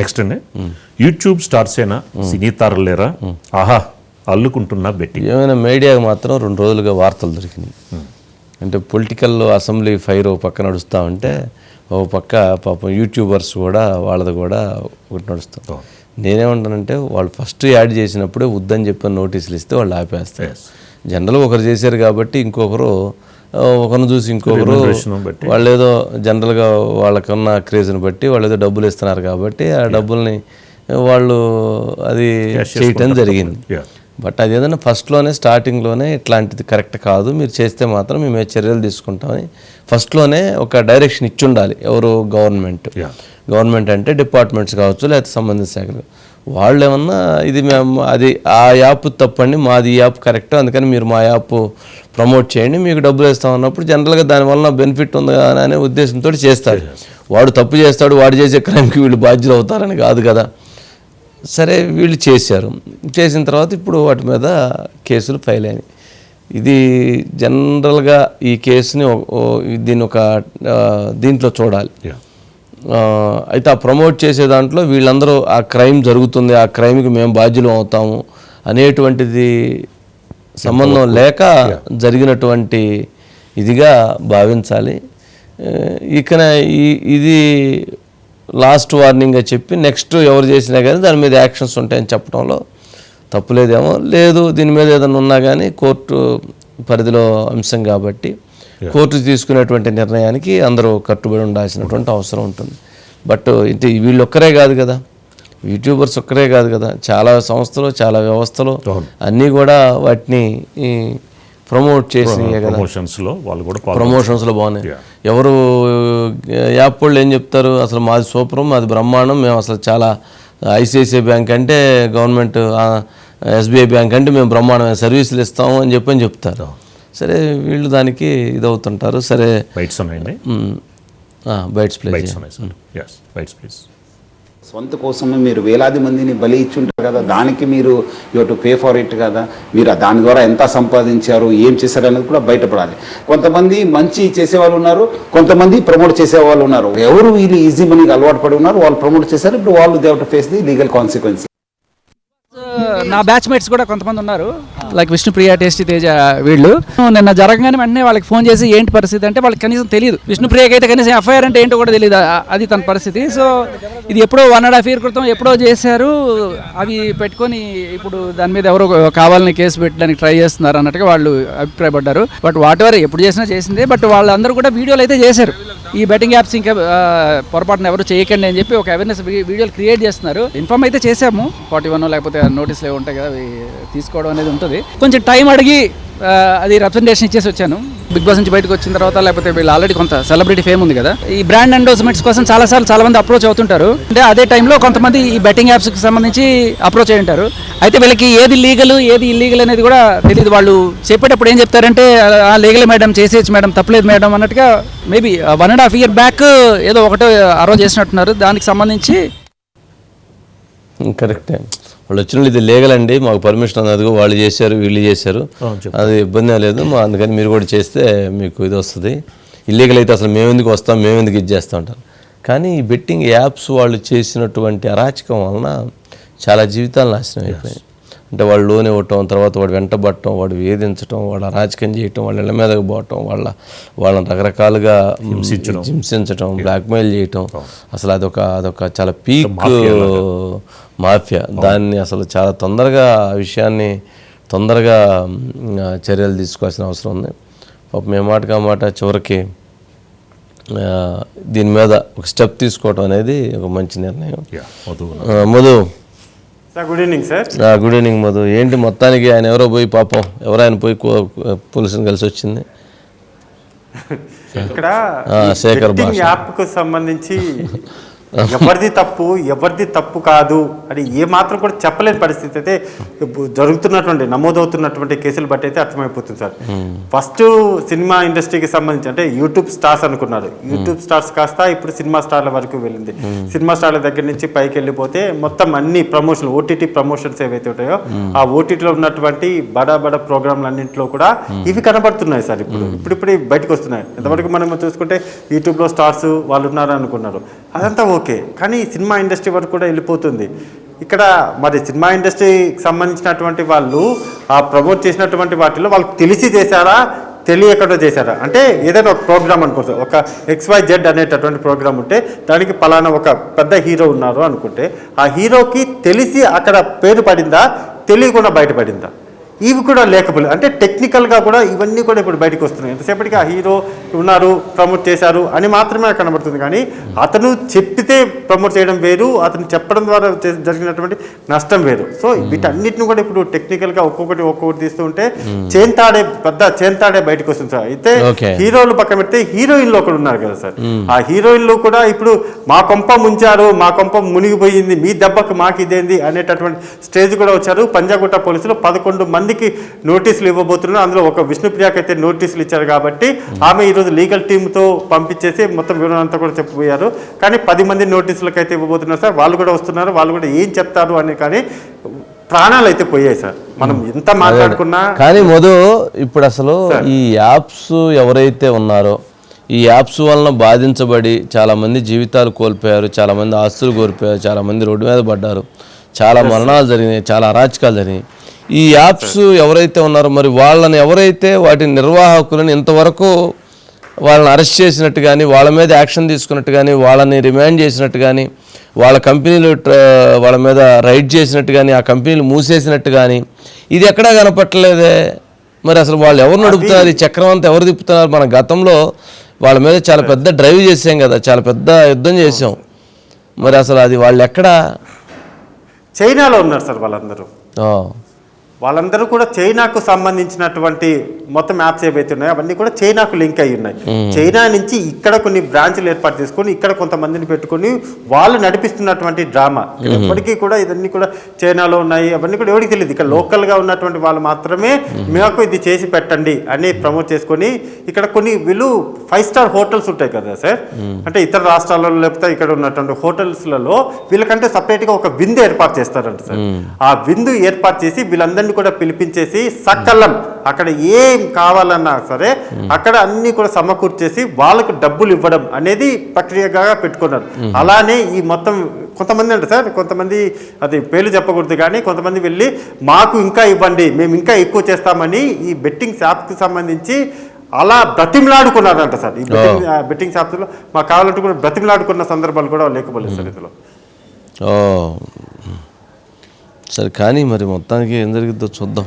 Next అండి YouTube stars అయినా సినీ తారలు లేరా ఆహా అల్లుకుంటున్నా బెట్టి. ఏమైనా మీడియాకి మాత్రం రెండు రోజులుగా వార్తలు దొరికినాయి. అంటే పొలిటికల్ అసెంబ్లీ ఫైర్ ఓ పక్క నడుస్తూ ఉంటే ఓ పక్క పాపం యూట్యూబర్స్ కూడా వాళ్ళది కూడా ఒకటి నడుస్తాం నేనేమంటానంటే వాళ్ళు ఫస్ట్ యాడ్ చేసినప్పుడే వద్దని చెప్పిన నోటీసులు ఇస్తే వాళ్ళు ఆపేస్తారు. జనరల్ ఒకరు చేశారు కాబట్టి ఇంకొకరు ఒకరిని చూసి ఇంకొకరు. వాళ్ళు ఏదో జనరల్గా వాళ్ళకున్న క్రేజ్ని బట్టి వాళ్ళు ఏదో డబ్బులు ఇస్తున్నారు కాబట్టి ఆ డబ్బుల్ని వాళ్ళు అది చేయటం జరిగింది. బట్ అది ఏదైనా ఫస్ట్లోనే స్టార్టింగ్లోనే ఇట్లాంటిది కరెక్ట్ కాదు మీరు చేస్తే మాత్రం మేము చర్యలు తీసుకుంటామని ఫస్ట్లోనే ఒక డైరెక్షన్ ఇచ్చి ఉండాలి ఎవరు గవర్నమెంట్. గవర్నమెంట్ అంటే డిపార్ట్మెంట్స్ కావచ్చు లేకపోతే సంబంధిత శాఖలు. వాళ్ళు ఏమన్నా ఇది మేము అది ఆ యాప్ తప్పండి మాది ఈ యాప్ కరెక్ట్ అందుకని మీరు మా యాప్ ప్రమోట్ చేయండి మీకు డబ్బులు ఇస్తాం అన్నప్పుడు జనరల్గా దానివల్ల బెనిఫిట్ ఉంది కదా అనే ఉద్దేశంతో చేస్తాడు వాడు తప్పు చేస్తాడు వాడు చేసే క్రైమ్కి వీళ్ళు బాధ్యులు అవుతారని కాదు కదా. సరే వీళ్ళు చేశారు. చేసిన తర్వాత ఇప్పుడు వాటి మీద కేసులు ఫైల్ అయినాయి. ఇది జనరల్గా ఈ కేసుని దీన్ని ఒక దీంట్లో చూడాలి. అయితే ఆ ప్రమోట్ చేసే దాంట్లో వీళ్ళందరూ ఆ క్రైమ్ జరుగుతుంది ఆ క్రైమ్కి మేము బాధ్యులు అవుతాము అనేటువంటిది సంబంధం లేక జరిగినటువంటి ఇదిగా భావించాలి. ఈ ఇది లాస్ట్ వార్నింగ్గా చెప్పి నెక్స్ట్ ఎవరు చేసినా కానీ దాని మీద యాక్షన్స్ ఉంటాయని చెప్పడంలో తప్పులేదేమో. లేదు దీని మీద ఏదైనా ఉన్నా కానీ కోర్టు పరిధిలో అంశం కాబట్టి కోర్టు తీసుకునేటువంటి నిర్ణయానికి అందరూ కట్టుబడి ఉండాల్సినటువంటి అవసరం ఉంటుంది. బట్ ఇది వీళ్ళు ఒక్కరే కాదు కదా. యూట్యూబర్స్ ఒక్కరే కాదు కదా. చాలా సంస్థలు చాలా వ్యవస్థలు. అన్నీ కూడా వాటిని ప్రమోట్ చేసినాయే కదా. ప్రమోషన్స్లో వాళ్ళు కూడా. ప్రమోషన్స్లో బాగున్నాయి. ఎవరు యాప్ వాళ్ళు ఏం చెప్తారు? అసలు మాది సూపర్ మాది బ్రహ్మాండం మేము అసలు చాలా ఐసిఐసిఐ బ్యాంక్ అంటే గవర్నమెంట్ ఎస్బీఐ బ్యాంక్ అంటే మేము బ్రహ్మాండమైన సర్వీసులు ఇస్తాము అని చెప్పని చెప్తారు. సరే వీళ్ళు దానికి ఇదవుతుంటారు. సరే. బైట్స్ ఉన్నాయండి? బైట్స్ బైట్స్ ప్లీజ్ సొంత కోసమే మీరు వేలాది మందిని బలి ఇచ్చి ఉంటారు కదా దానికి మీరు you to pay for it కదా మీరు దాని ద్వారా ఎంత సంపాదించారు ఏం చేశారు అనేది కూడా బయటపడాలి. కొంతమంది మంచి చేసేవాళ్ళు ఉన్నారు కొంతమంది ప్రమోట్ చేసేవాళ్ళు ఉన్నారు. ఎవరు వీళ్ళు ఈజీ మనీకి అలవాటు పడి ఉన్నారు వాళ్ళు ప్రమోట్ చేశారు ఇప్పుడు వాళ్ళు they've to face the legal consequence నా బ్యాచ్ మేట్స్ కూడా కొంతమంది ఉన్నారు. లైక్ విష్ణుప్రియ టేస్టీ తేజ వీళ్ళు. నిన్న జరగగానే వెంటనే వాళ్ళకి ఫోన్ చేసి ఏంటి పరిస్థితి అంటే వాళ్ళకి కనీసం తెలియదు. విష్ణుప్రియకి అయితే కనీసం ఎఫ్ఐఆర్ అంటే ఏంటో కూడా తెలియదు. అది తన పరిస్థితి. సో ఇది ఎప్పుడో వన్ అండ్ హాఫ్ ఇయర్ క్రితం ఎప్పుడో చేశారు. అవి పెట్టుకొని ఇప్పుడు దాని మీద ఎవరో కావాలని కేసు పెట్టడానికి ట్రై చేస్తున్నారు అన్నట్టుగా వాళ్ళు అభిప్రాయపడ్డారు. బట్ వాట్ ఎవర్ ఎప్పుడు చేసినా చేసిందే. బట్ వాళ్ళందరూ కూడా వీడియోలు అయితే చేశారు. ఈ బెట్టింగ్ యాప్స్ ఇంకా పొరపాటున ఎవరు చేయకండి అని చెప్పి ఒక అవేర్నెస్ వీడియోలు క్రియేట్ చేస్తున్నారు. ఇన్ఫార్మ్ అయితే చేసాము ఫార్టీ వన్ లేకపోతే నోటీసులు ఏవి ఉంటాయి కదా అవి తీసుకోవడం అనేది ఉంటుంది. కొంచెం టైం అడిగి అది రిప్రజెంటేషన్ ఇచ్చేసి వచ్చాను. బిగ్ బాస్ నుంచి బయటకు వచ్చిన తర్వాత లేకపోతే వీళ్ళు ఆల్రెడీ కొంత సెలబ్రిటీ ఫేమ్ ఉంది కదా. ఈ బ్రాండ్ ఎండోస్మెంట్స్ కోసం చాలా సార్లు చాలా మంది అప్రోచ్ అవుతుంటారు. అంటే అదే టైంలో కొంతమంది ఈ బెట్టింగ్ యాప్స్కి సంబంధించి అప్రోచ్ అయి ఉంటారు. అయితే వీళ్ళకి ఏది లీగల్ ఏది ఇల్లీగల్ అనేది కూడా తెలియదు వాళ్ళు చెప్పేటప్పుడు ఏం చెప్తారంటే లీగల్ మేడం చేసేయచ్చు మేడం తప్పలేదు మేడం అన్నట్టుగా maybe one and half year back ఏదో ఒకటో అరో చేసినట్టున్నారు. దానికి సంబంధించి mm, కరెక్టే వాళ్ళు వచ్చిన ఇది లీగల్ అండి మాకు పర్మిషన్ అన్నది వాళ్ళు చేశారు వీళ్ళు చేశారు. అది ఇబ్బంది లేదు మా అందుకని మీరు కూడా చేస్తే మీకు ఇది వస్తుంది. ఇల్లీగల్ అయితే అసలు మేము ఎందుకు వస్తాం మేము ఎందుకు ఇది చేస్తూ ఉంటాం. కానీ ఈ బెట్టింగ్ యాప్స్ వాళ్ళు చేసినటువంటి అరాచకం వలన చాలా జీవితాలు నాశనం అయిపోయాయి అంటే వాళ్ళు లోన్ ఇవ్వటం తర్వాత వాడు వెంటబడటం వాడు వేధించటం వాడు అరాచకం చేయటం వాళ్ళ ఇళ్ళ మీదకి పోవటం వాళ్ళ వాళ్ళని రకరకాలుగా హింసించటం బ్లాక్మెయిల్ చేయటం. అసలు అదొక అదొక చాలా పీక్ మాఫియా దాన్ని అసలు చాలా తొందరగా ఆ విషయాన్ని తొందరగా చర్యలు తీసుకోవాల్సిన అవసరం ఉంది. పాపం ఏ మాటగా మాట చివరికి దీని మీద ఒక స్టెప్ తీసుకోవటం అనేది ఒక మంచి నిర్ణయం. Madhu. Good evening sir good evening Madhu ఏంటి మొత్తానికి ఆయన ఎవరో పోయి పాపం ఎవరో ఆయన పోయి పోలీసుని కలిసి వచ్చింది? ఇక్కడ శేఖర్ బెట్టింగ్ భాష. యాప్కు సంబంధించి ఎవరిది తప్పు ఎవరిది తప్పు కాదు అని ఏ మాత్రం కూడా చెప్పలేని పరిస్థితి అయితే జరుగుతున్నటువంటి నమోదవుతున్నటువంటి కేసులు బట్టి అయితే అర్థమైపోతుంది సార్. ఫస్ట్ సినిమా ఇండస్ట్రీకి సంబంధించి అంటే యూట్యూబ్ స్టార్స్ అనుకున్నారు. యూట్యూబ్ స్టార్స్ కాస్త ఇప్పుడు సినిమా స్టార్ల వరకు వెళ్ళింది. సినిమా స్టార్ల దగ్గర నుంచి పైకి వెళ్ళిపోతే మొత్తం అన్ని ప్రమోషన్ ఓటీటీ ప్రమోషన్స్ ఏవైతే ఉంటాయో ఆ ఓటీటీలో ఉన్నటువంటి బడా బడా ప్రోగ్రాంలు అన్నింటిలో కూడా ఇవి కనబడుతున్నాయి సార్ ఇప్పుడు. ఇప్పుడు ఇప్పుడు బయటకు వస్తున్నాయి. ఎంతవరకు మనం చూసుకుంటే యూట్యూబ్లో స్టార్స్ వాళ్ళు ఉన్నారు అనుకున్నారు అదంతా ఓకే. కానీ సినిమా ఇండస్ట్రీ వరకు కూడా వెళ్ళిపోతుంది. ఇక్కడ మరి సినిమా ఇండస్ట్రీకి సంబంధించినటువంటి వాళ్ళు ఆ ప్రమోట్ చేసినటువంటి వాటిలో వాళ్ళకి తెలిసి చేశారా? తెలియకుండా చేశారా? అంటే ఏదైనా ఒక ప్రోగ్రామ్ అనుకోవచ్చు. ఒక ఎక్స్వై జెడ్ అనేటటువంటి ప్రోగ్రామ్ ఉంటే దానికి పలానా ఒక పెద్ద హీరో ఉన్నారు అనుకుంటే ఆ హీరోకి తెలిసి అక్కడ పేరు పడిందా? తెలియకుండా బయటపడిందా ఇవి కూడా లేకపోలేదు అంటే టెక్నికల్గా కూడా ఇవన్నీ కూడా ఇప్పుడు బయటకు వస్తున్నాయి. ఎంతసేపటికి ఆ హీరో ఉన్నారు ప్రమోట్ చేశారు అని మాత్రమే కనబడుతుంది. కానీ అతను చెప్పితే ప్రమోట్ చేయడం వేరు అతను చెప్పడం ద్వారా జరిగినటువంటి నష్టం వేరు. సో వీటన్నిటిని కూడా ఇప్పుడు టెక్నికల్గా ఒక్కొక్కటి ఒక్కొక్కటి తీస్తూ ఉంటే చేంతాడే పెద్ద చేంతాడే బయటకు వస్తుంది సార్. అయితే. హీరోలు పక్కన పెడితే హీరోయిన్లు ఒకడు ఉన్నారు కదా సార్. ఆ హీరోయిన్లు కూడా ఇప్పుడు మా కొంప ముంచారు మా కొంప మునిగిపోయింది మీ దెబ్బకు మాకు ఇదేంది అనేటటువంటి స్టేజ్ కూడా వచ్చారు. పంజాగుట్ట పోలీసులు పదకొండు మందికి నోటీసులు ఇవ్వబోతున్నారు. అందులో ఒక విష్ణుప్రియకి అయితే నోటీసులు ఇచ్చారు కాబట్టి ఆమె ఈరోజు లీగల్ టీంతో పంపించేసి మొత్తం వివరణ అంతా కూడా చెప్పబోయారు. కానీ పది మంది నోటీసులకు అయితే ఇవ్వబోతున్నారు సార్. వాళ్ళు కూడా వస్తున్నారు. వాళ్ళు కూడా ఏం చెప్తారు అని కానీ ప్రాణాలు అయితే పోయాయి సార్. మనం ఎంత మాట్లాడుకున్నా కానీ మధు ఇప్పుడు అసలు ఈ యాప్స్ ఎవరైతే ఉన్నారో ఈ యాప్స్ వలన బాధించబడి చాలామంది జీవితాలు కోల్పోయారు చాలామంది ఆస్తులు కోల్పోయారు చాలామంది రోడ్డు మీద పడ్డారు. చాలా మరణాలు జరిగినాయి చాలా అరాచకాలు జరిగినాయి. ఈ యాప్స్ ఎవరైతే ఉన్నారో మరి వాళ్ళని ఎవరైతే వాటి నిర్వాహకులను ఇంతవరకు వాళ్ళని అరెస్ట్ చేసినట్టు కానీ వాళ్ళ మీద యాక్షన్ తీసుకున్నట్టు కానీ వాళ్ళని రిమాండ్ చేసినట్టు కానీ వాళ్ళ కంపెనీలు వాళ్ళ మీద రైడ్ చేసినట్టు కానీ ఆ కంపెనీలు మూసేసినట్టు కానీ ఇది ఎక్కడా కనపట్టలేదే మరి అసలు వాళ్ళు ఎవరు నడుపుతున్నారు ఈ చక్రం అంతా ఎవరు తిప్పుతున్నారు? మన గతంలో వాళ్ళ మీద చాలా పెద్ద డ్రైవ్ చేసాం కదా చాలా పెద్ద యుద్ధం చేసాం. మరి అసలు అది వాళ్ళు ఎక్కడా? చైనాలో ఉన్నారు సార్ వాళ్ళందరూ. వాళ్ళందరూ కూడా చైనాకు సంబంధించినటువంటి మొత్తం యాప్స్ ఏవైతే ఉన్నాయో అవన్నీ కూడా చైనాకు లింక్ అయి ఉన్నాయి. చైనా నుంచి ఇక్కడ కొన్ని బ్రాంచ్లు ఏర్పాటు చేసుకొని ఇక్కడ కొంతమందిని పెట్టుకొని వాళ్ళు నడిపిస్తున్నటువంటి డ్రామా. ఎప్పటికీ కూడా ఇవన్నీ కూడా చైనాలో ఉన్నాయి. అవన్నీ కూడా ఎవరికి తెలియదు ఇక్కడ లోకల్గా ఉన్నటువంటి వాళ్ళు మాత్రమే మాకు ఇది చేసి పెట్టండి అని ప్రమోట్ చేసుకొని ఇక్కడ కొన్ని వీళ్ళు ఫైవ్ స్టార్ హోటల్స్ ఉంటాయి కదా సార్? అంటే ఇతర రాష్ట్రాలలో లేకపోతే ఇక్కడ ఉన్నటువంటి హోటల్స్లలో వీళ్ళకంటే సపరేట్గా ఒక విందు ఏర్పాటు చేస్తారంట సార్. ఆ విందు ఏర్పాటు చేసి వీళ్ళందరినీ కూడా పిలిపించేసి సకలం అక్కడ ఏం కావాలన్నా సరే అక్కడ అన్ని కూడా సమకూర్చేసి వాళ్ళకు డబ్బులు ఇవ్వడం అనేది ప్రక్రియగా పెట్టుకున్నారు. అలానే ఈ మొత్తం కొంతమంది అంటే సార్ కొంతమంది అది పేర్లు చెప్పకూడదు కానీ కొంతమంది వెళ్ళి మాకు ఇంకా ఇవ్వండి మేము ఇంకా ఎక్కువ చేస్తామని ఈ బెట్టింగ్ యాప్కి సంబంధించి అలా బ్రతిమలాడుకున్నారంట సార్. ఈ బెట్టింగ్ బెట్టింగ్ మాకు కావాలంటే కూడా బ్రతిమలాడుకున్న సందర్భాలు కూడా లేకపోలేదు సార్ ఇందులో. సరే కానీ మరి మొత్తానికి ఏం జరిగిద్దో చూద్దాం.